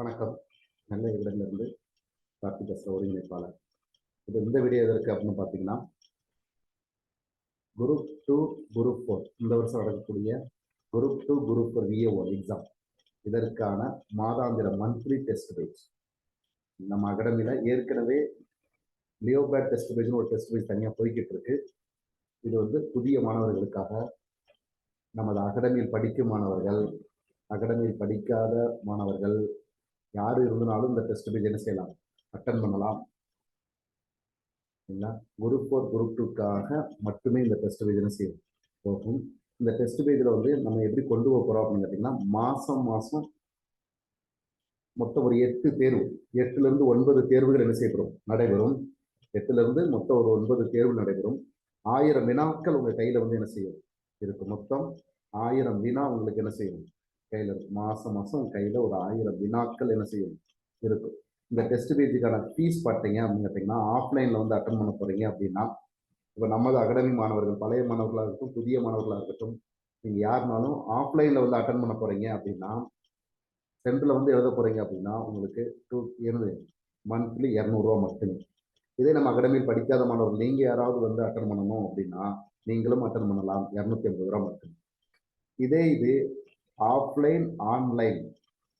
வணக்கம். நல்ல இடங்களிலிருந்து கார்த்தி பேசுகிற ஒருங்கிணைப்பாளர் இது இந்த வீடியோ எதற்கு அப்படின்னு பார்த்தீங்கன்னா குரூப் டூ குரூப் ஃபோர் இந்த வருஷம் நடக்கக்கூடிய group two group four VAO exam இதற்கான மாதாந்திர மந்த்லி டெஸ்ட் பேஜ் நம்ம அகாடமியில் ஏற்கனவே லியோபேட் டெஸ்ட் பேஜ்னு ஒரு டெஸ்ட் பேஜ் தனியாக போய்கிட்டு இருக்கு. இது வந்து புதிய மாணவர்களுக்காக நமது அகாடமியில் படிக்கும் மாணவர்கள் அகாடமியில் படிக்காத மாணவர்கள் யார் இருந்தாலும் இந்த டெஸ்ட் பேஜ் என்ன செய்யலாம்? அட்டன் பண்ணலாம். சரிங்களா குரூப் ஃபோர் குரூப் டூக்காக மட்டுமே இந்த டெஸ்ட் பேஜ் என்ன செய்யும் போகும். இந்த டெஸ்ட் பேஜில் வந்து நம்ம எப்படி கொண்டு போக போகிறோம் அப்படின்னு கேட்டிங்கன்னா மாதம் மாதம் மொத்தம் ஒரு எட்டு தேர்வு. எட்டுலேருந்து ஒன்பது தேர்வுகள் என்ன செய்யப்படும்? நடைபெறும். எட்டுலேருந்து மொத்தம் ஒரு ஒன்பது தேர்வு நடைபெறும். ஆயிரம் வினாக்கள் உங்கள் கையில் வந்து என்ன செய்யும்? இருக்கு. மொத்தம் ஆயிரம் வினா உங்களுக்கு என்ன செய்யும்? கையில் இருக்கும் மாதம் மாதம் கையில் ஒரு ஆயிரம் வினாக்கள் என்ன செய்யும்? இருக்கும். இந்த டெஸ்ட் பேஜுக்கான ஃபீஸ் பார்த்தீங்க அப்படின்னு கேட்டிங்கன்னா ஆஃப்லைனில் வந்து அட்டன் பண்ண போகிறீங்க அப்படின்னா இப்போ நமது அகாடமி மாணவர்கள் பழைய மாணவர்களாக இருக்கட்டும் புதிய மாணவர்களாக இருக்கட்டும் நீங்கள் யாருனாலும் ஆஃப்லைனில் வந்து அட்டன் பண்ண போகிறீங்க அப்படின்னா சென்டரில் வந்து எழுத போகிறீங்க அப்படின்னா உங்களுக்கு டூ என்னது? மந்த்லி இரநூறுவா மட்டுமே. இதே நம்ம அகாடமியில் படிக்காத மாணவர்கள் நீங்கள் யாராவது வந்து அட்டன் பண்ணணும் அப்படின்னா நீங்களும் அட்டன் பண்ணலாம். இரநூத்தி ஐம்பது ரூபா மட்டுமே. இதே இது ஆஃப்லைன் ஆன்லைன்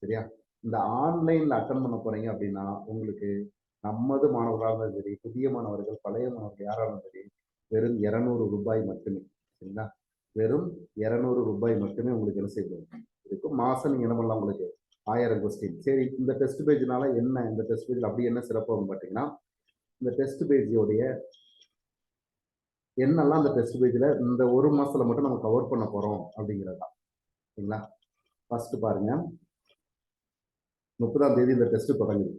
சரியா? இந்த ஆன்லைனில் அட்டன் பண்ண போறீங்க அப்படின்னா உங்களுக்கு நமது மாணவர்களாக இருந்தாலும் சரி புதிய மாணவர்கள் பழைய மாணவர்கள் யாராக இருந்தாலும் சரி வெறும் இரநூறு ரூபாய் மட்டுமே. சரிங்களா? வெறும் இரநூறு ரூபாய் மட்டுமே உங்களுக்கு என்ன செய்யும் இருக்கும். மாதம் நீங்கள் என்ன பண்ணலாம் உங்களுக்கு ஆயிரம் கொஸ்டின் சரி இந்த டெஸ்ட் பேஜ்னால என்ன இந்த டெஸ்ட் பேஜில் அப்படி என்ன சிறப்பாகும் பார்த்தீங்கன்னா இந்த டெஸ்ட் பேஜோடைய என்னெல்லாம் அந்த டெஸ்ட் பேஜில் இந்த ஒரு மாதத்தில் மட்டும் நம்ம கவர் பண்ண போகிறோம் அப்படிங்கிறது தான் சரிங்களா ஃபர்ஸ்ட் பாருங்க. முப்பதாம் தேதி இந்த டெஸ்ட் தொடங்குது.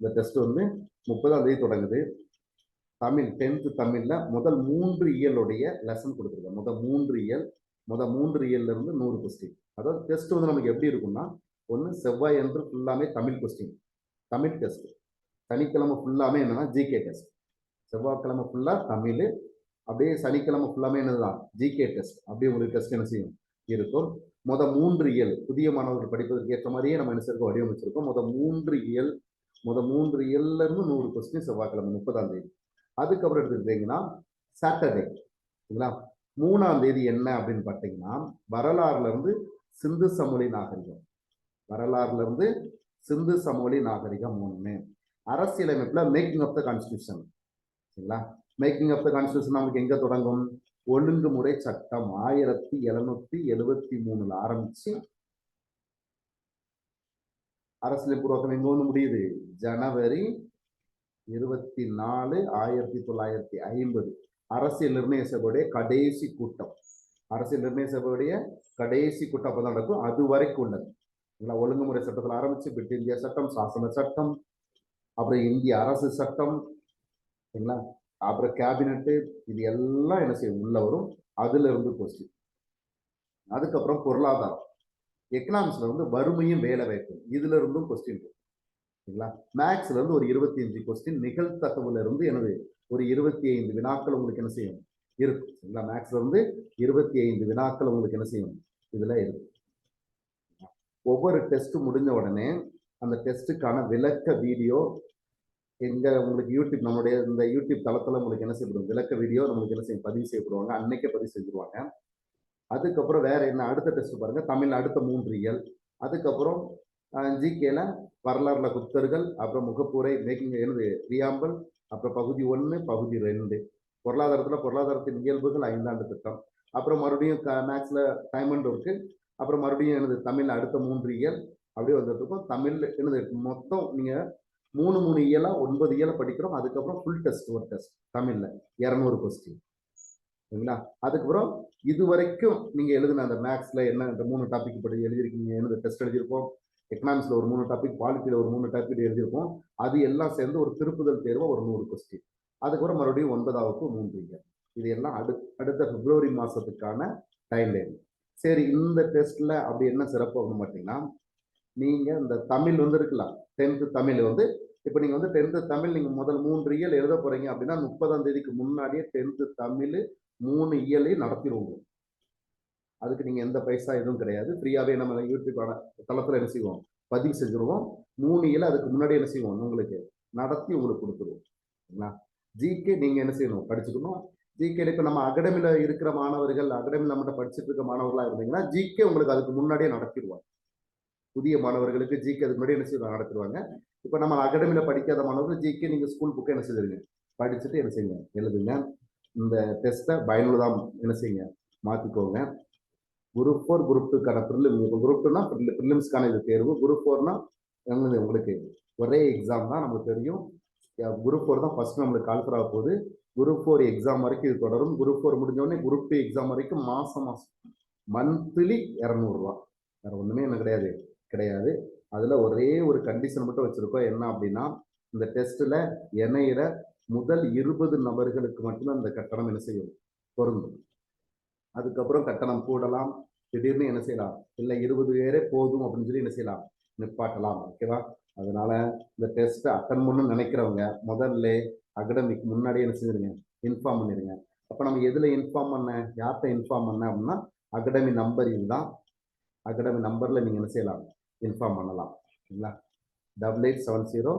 இந்த டெஸ்ட் வந்து முப்பதாம் தேதி தொடங்குது. தமிழ் டென்த்து தமிழில் முதல் மூன்று இயலுடைய லெசன் கொடுத்துருக்காங்க. முதல் மூன்று இயல் முதல் மூன்று இயல்ல இருந்து நூறு கொஸ்டின் அதாவது டெஸ்ட் வந்து நமக்கு எப்படி இருக்கும்னா ஒன்று செவ்வாய் என்று ஃபுல்லாமே தமிழ் கொஸ்டின் தமிழ் டெஸ்ட் சனிக்கிழமை ஃபுல்லாமே என்னன்னா ஜிகே டெஸ்ட் செவ்வாய்க்கிழமை ஃபுல்லாக தமிழ். அப்படியே சனிக்கிழமை ஃபுல்லாமே என்னதுதான்? ஜிகே டெஸ்ட் அப்படியே உங்களுக்கு டெஸ்ட் என்ன செய்யும்? இருக்கும் மொத மூன்று இயல் புதிய மாணவர்கள் படிப்பதற்கு ஏற்ற மாதிரியே நம்ம என்ன சேர்க்க வடிவமைச்சிருக்கோம். முத மூன்று இயல் மொத மூன்று இயல்ல இருந்து நூறு கொஸ்டின் செவ்வாய்க்கிழமை முப்பதாம் தேதி. அதுக்கப்புறம் எடுத்துக்கிட்டீங்கன்னா சாட்டர்டே சரிங்களா? மூணாம் தேதி என்ன அப்படின்னு பார்த்தீங்கன்னா வரலாறுல இருந்து சிந்து சமொழி நாகரிகம். வரலாறுல இருந்து சிந்து சமொழி நாகரிகம் ஒன்று அரசியலமைப்புல மேக்கிங் ஆஃப் த கான்ஸ்டியூஷன் சரிங்களா? மேக்கிங் ஆஃப் த கான்ஸ்டியூஷன் நமக்கு எங்க தொடங்கும்? ஒழுங்குமுறை சட்டம் ஆயிரத்தி எழுநூத்தி எழுபத்தி மூணுல ஆரம்பிச்சு அரசியல் பூர்வகம் எங்க வந்து முடியுது? ஜனவரி இருபத்தி நாலு ஆயிரத்தி தொள்ளாயிரத்தி ஐம்பது. அரசியல் நிர்ணய சபையுடைய கடைசி கூட்டம். அரசியல் நிர்ணய சபையுடைய கடைசி கூட்டம் அப்பதான் நடக்கும். அது வரைக்கும் உள்ளது. ஒழுங்குமுறை சட்டத்தில் ஆரம்பிச்சு பிரிட் இந்தியா சட்டம் சாசன சட்டம் அப்புறம் இந்திய அரசு சட்டம் சரிங்களா அப்புறம் கேபினெட்டு இது எல்லாம் என்ன செய்யும்? உள்ள வரும். அதுல இருந்து கொஸ்டின் அதுக்கப்புறம் பொருளாதாரம். எக்கனாமிக்ஸ்ல வந்து வறுமையும் வேலை வாய்ப்பும். இதுல இருந்தும் கொஸ்டின் சரிங்களா? மேக்ஸ்ல இருந்து ஒரு இருபத்தி அஞ்சு கொஸ்டின் நிகழ்த்தகவுல இருந்து எனது ஒரு இருபத்தி ஐந்து வினாக்கள் உங்களுக்கு என்ன செய்யும்? இருக்கும் சரிங்களா? மேக்ஸ்ல இருந்து இருபத்தி ஐந்து வினாக்கள் உங்களுக்கு என்ன செய்யும்? இதுல இருக்கும் ஒவ்வொரு டெஸ்ட் முடிஞ்ச உடனே அந்த டெஸ்ட்டுக்கான விளக்க வீடியோ எங்கள் உங்களுக்கு யூடியூப் நம்மளுடைய இந்த யூடியூப் தளத்தில் உங்களுக்கு என்ன செய்யப்படும்? விளக்க வீடியோ நம்மளுக்கு என்ன செய்யும்? பதிவு செய்யப்படுவாங்க. அன்னைக்கே பதிவு செஞ்சுருவாங்க. அதுக்கப்புறம் வேறு என்ன? அடுத்த டெஸ்ட் பாருங்கள் தமிழ் அடுத்த மூன்று இயல். அதுக்கப்புறம் ஜிகேல வரலாறுல குப்தர்கள் அப்புறம் முகப்பூரை மேக்கிங் என்னது? பிரியாம்பல் அப்புறம் பகுதி ஒன்று பகுதி ரெண்டு. பொருளாதாரத்தில் பொருளாதாரத்தின் இயல்புகள் ஐந்தாண்டு திட்டம். அப்புறம் மறுபடியும் மேக்ஸில் டைம் அண்ட் ஒர்க்கு அப்புறம் மறுபடியும் எனது தமிழ் அடுத்த மூன்று இயல். அப்படியே வந்துட்டு இருக்கோம். தமிழ் எனது மொத்தம் நீங்கள் மூணு மூணு e இயலா ஒன்பது e இயல படிக்கிறோம். அதுக்கப்புறம் ஃபுல் டெஸ்ட் ஒரு டெஸ்ட் தமிழ்ல இரநூறு கொஸ்டின் சரிங்களா? அதுக்கப்புறம் இது வரைக்கும் நீங்க எழுதின அந்த மேக்ஸ்ல என்ன இந்த மூணு டாபிக் படி எழுதிருக்கீங்க என்ன டெஸ்ட் எழுதியிருப்போம்? எக்கனாமிக்ஸ்ல ஒரு மூணு டாபிக் பாலிட்டியில ஒரு மூணு டாபிக் எழுதியிருப்போம். அது எல்லாம் சேர்ந்து ஒரு திருப்புதல் தேர்வு ஒரு நூறு கொஸ்டின் அதுக்கப்புறம் மறுபடியும் ஒன்பதாவுக்கு மூன்று e. இயல் இது எல்லாம் அடு அடுத்த பிப்ரவரி மாசத்துக்கான டைம் லைன் சரி இந்த டெஸ்ட்ல அப்படி என்ன சிறப்பு அப்படின்னு பார்த்தீங்கன்னா நீங்க இந்த தமிழ் வந்து இருக்கலாம். டென்த்து தமிழ் வந்து இப்போ நீங்க வந்து டென்த்து தமிழ் நீங்க முதல் மூன்று இயல் எழுத போறீங்க அப்படின்னா முப்பதாம் தேதிக்கு முன்னாடியே டென்த்து தமிழ் மூணு இயலையும் நடத்திடுவோங்க. அதுக்கு நீங்க எந்த பைசா எதுவும் கிடையாது. ஃப்ரீயாவே நம்ம யூடியூப் தளத்துல என்ன செய்வோம்? பதிவு செஞ்சுருவோம். மூணு இயல் அதுக்கு முன்னாடி என்ன செய்வோம்? உங்களுக்கு நடத்தி உங்களுக்கு கொடுத்துருவோம். சரிங்களா? ஜிகே நீங்க என்ன செய்யணும்? படிச்சுக்கணும். ஜிகேல இப்போ நம்ம அகாடமியில் இருக்கிற மாணவர்கள் அகாடமியில் நம்மகிட்ட படிச்சுட்டு இருக்க மாணவர்களா இருந்தீங்கன்னா ஜிகே உங்களுக்கு அதுக்கு முன்னாடியே நடத்திடுவாங்க. புதிய மாணவர்களுக்கு ஜிகே அதுக்கு முன்னாடி என்ன செய்வாங்க? நடத்துவாங்க இப்போ நம்ம அகாடமியில் படிக்காத மாணவர்கள் ஜிகே நீங்கள் ஸ்கூல் புக்கை என்ன செய்வீங்க படிச்சுட்டு என்ன செய்யுங்க? எழுதுங்க. இந்த டெஸ்ட்டை பயனுள்ளதாக என்ன செய்யுங்க? மாற்றிக்கோங்க குரூப் ஃபோர் குரூப் டூக்கான ப்ரிலிம் இப்போ குரூப் டூனா ப்ரிலிம்ஸ்க்கான இது தேர்வு. குரூப் ஃபோர்னா உங்களுக்கு? ஒரே எக்ஸாம் தான் நமக்கு தெரியும். குரூப் ஃபோர் தான் ஃபர்ஸ்ட் நம்மளுக்கு கால்ஃபர் ஆக போகுது. குரூப் ஃபோர் எக்ஸாம் வரைக்கும் இது தொடரும். குரூப் ஃபோர் முடிஞ்சோடனே குரூப் டூ எக்ஸாம் வரைக்கும் மாதம் மாதம் மந்த்லி இரநூறுவா. வேறு ஒன்றுமே என்ன கிடையாது. கிடையாது. அதுல ஒரே ஒரு கண்டிஷன் மட்டும் வச்சிருக்கோம். என்ன அப்படின்னா இந்த டெஸ்ட்ல இணையிற முதல் இருபது நபர்களுக்கு மட்டும்தான் இந்த கட்டணம் என்ன செய்யும்? பொருந்தும். அதுக்கப்புறம் கட்டணம் கூடலாம். திடீர்னு என்ன செய்யலாம்? இல்லை இருபது பேரே போதும் அப்படின்னு சொல்லி என்ன செய்யலாம்? நிப்பாட்டலாம். ஓகேவா அதனால இந்த டெஸ்ட்டை அட்டன் பண்ணணும்னு நினைக்கிறவங்க முதல்ல அகடமிக் முன்னாடியே என்ன செஞ்சிருங்க? இன்ஃபார்ம் பண்ணிடுங்க அப்போ நம்ம எதில் இன்ஃபார்ம் பண்ண? யார்கிட்ட இன்ஃபார்ம் பண்ண அப்படின்னா அகடமி நம்பர் இதுதான். அகடமி நம்பரில் நீங்கள் என்ன செய்யலாம்? இன்ஃபார்ம் பண்ணலாம். சரிங்களா? Double eight seven zero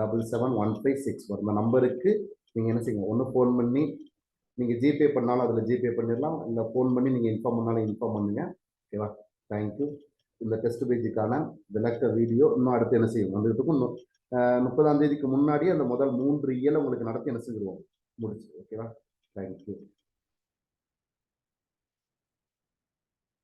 double seven one five six four இந்த நம்பருக்கு நீங்கள் என்ன செய்யுங்க? ஒன்று ஃபோன் பண்ணி நீங்கள் ஜிபே பண்ணாலும் அதில் ஜிபே பண்ணிடலாம். இல்லை ஃபோன் பண்ணி நீங்கள் இன்ஃபார்ம் பண்ணாலும் இன்ஃபார்ம் பண்ணுங்க. ஓகேவா? தேங்க்யூ இந்த டெஸ்ட் பேஜுக்கான விளக்க வீடியோ இன்னும் அடுத்து என்ன செய்யும் வந்துட்டு இன்னும் முப்பதாம் தேதிக்கு முன்னாடியே அந்த முதல் மூன்று இயலை உங்களுக்கு நடத்தி என்ன செஞ்சிருவோம்? முடிச்சு. ஓகேவா? தேங்க்யூ